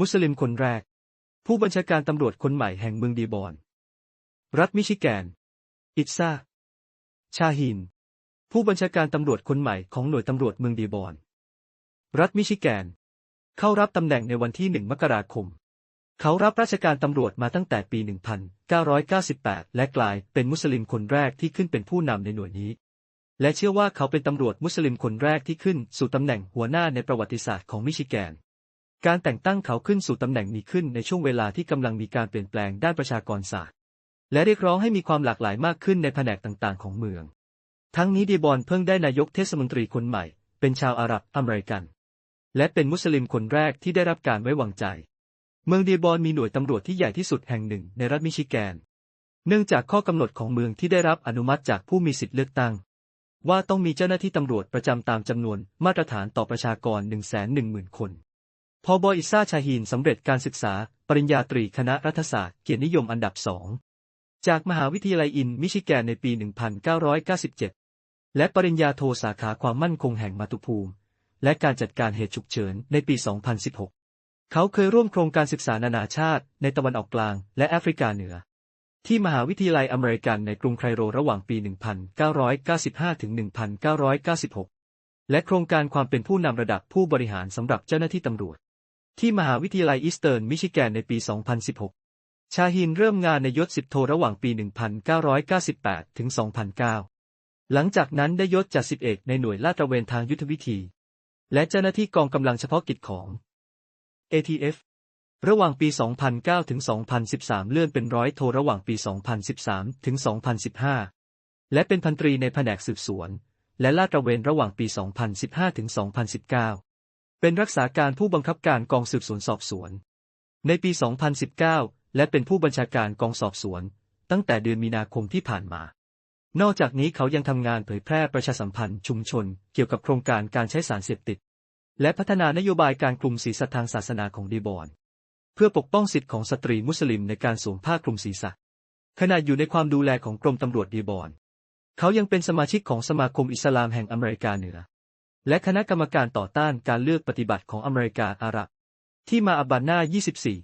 มุสลิมคนแรก ผู้บัญชาการตำรวจคนใหม่แห่งเมืองดีบอน รัฐมิชิแกน อิตซาชาฮิน ผู้บัญชาการตำรวจคนใหม่ของหน่วยตำรวจเมืองดีบอน รัฐมิชิแกน เข้ารับตำแหน่งในวันที่1มกราคม เขารับราชการตำรวจมาตั้งแต่ปี 1998 และกลายเป็นมุสลิมคนแรกที่ขึ้นเป็นผู้นำในหน่วยนี้ และเชื่อว่าเขาเป็นตำรวจมุสลิมคนแรกที่ขึ้นสู่ตำแหน่งหัวหน้าในประวัติศาสตร์ของมิชิแกน การแต่งตั้งเขาขึ้นสู่ตำแหน่งนี้ขึ้นในช่วงเวลาที่กำลังมีการเปลี่ยนแปลงด้านประชากรศาสตร์ และเรียกร้องให้มีความหลากหลายมากขึ้นในแผนกต่างๆ ของเมือง ทั้งนี้ดีบอนเพิ่งได้นายกเทศมนตรีคนใหม่ เป็นชาวอาหรับอเมริกัน และเป็นมุสลิมคนแรกที่ได้รับการไว้วางใจ เมืองดีบอนมีหน่วยตำรวจที่ใหญ่ที่สุดแห่งหนึ่งในรัฐมิชิแกน เนื่องจากข้อกำหนดของเมืองที่ได้รับอนุมัติจากผู้มีสิทธิเลือกตั้งว่าต้องมีเจ้าหน้าที่ตำรวจประจำตามจำนวนมาตรฐานต่อประชากร 110,000 คน พอบออิซาชาฮีนสำเร็จการศึกษา ปริญญาตรีคณะรัฐศาสตร์เกียรตินิยมอันดับสองจากมหาวิทยาลัยอินมิชิแกนในปี 1997 และปริญญาโทสาขาความมั่นคงแห่งมาตุภูมิ และการจัดการเหตุฉุกเฉินในปี 2016 เขาเคยร่วมโครงการศึกษานานาชาติ ในตะวันออกกลางและแอฟริกาเหนือ ที่มหาวิทยาลัยอเมริกันในกรุงไคโรระหว่างปี 1995 ถึง 1996 และโครงการความเป็นผู้นำระดับผู้บริหารสำหรับเจ้าหน้าที่ตำรวจ ที่มหาวิทยาลัยอีสเทิร์นมิชิแกนในปี 2016 ชาฮินเริ่มงานในยศสิบโทระหว่างปี 1998 ถึง 2009 หลังจากนั้นได้ยศจากสิบเอกในหน่วยลาดตระเวนทางยุทธวิธี และเจ้าหน้าที่กองกำลังเฉพาะกิจของ ATF ระหว่างปี 2009 ถึง 2013 เลื่อนเป็นร้อยโทระหว่างปี 2013 ถึง 2015 และเป็นพันตรีในแผนกสืบสวน และลาดตระเวนระหว่างปี 2015 ถึง 2019 เป็นรักษาการผู้บังคับการกองสืบสวนสอบสวน ในปี 2019 และเป็นผู้บัญชาการกองสอบสวน ตั้งแต่เดือนมีนาคมที่ผ่านมา นอกจากนี้เขายังทำงานเผยแพร่ประชาสัมพันธ์ชุมชน เกี่ยวกับโครงการการใช้สารเสพติด และพัฒนานโยบายการคลุมศีรษะทางศาสนาของดีบอน เพื่อปกป้องสิทธิของสตรีมุสลิมในการสวมผ้าคลุมศีรษะ ขณะอยู่ในความดูแลของกรมตำรวจดีบอน เขายังเป็นสมาชิกของสมาคมอิสลามแห่งอเมริกาเหนือ และคณะกรรมการต่อต้านการเลือกปฏิบัติของอเมริกาอาหรับ ที่มาอับาน่า24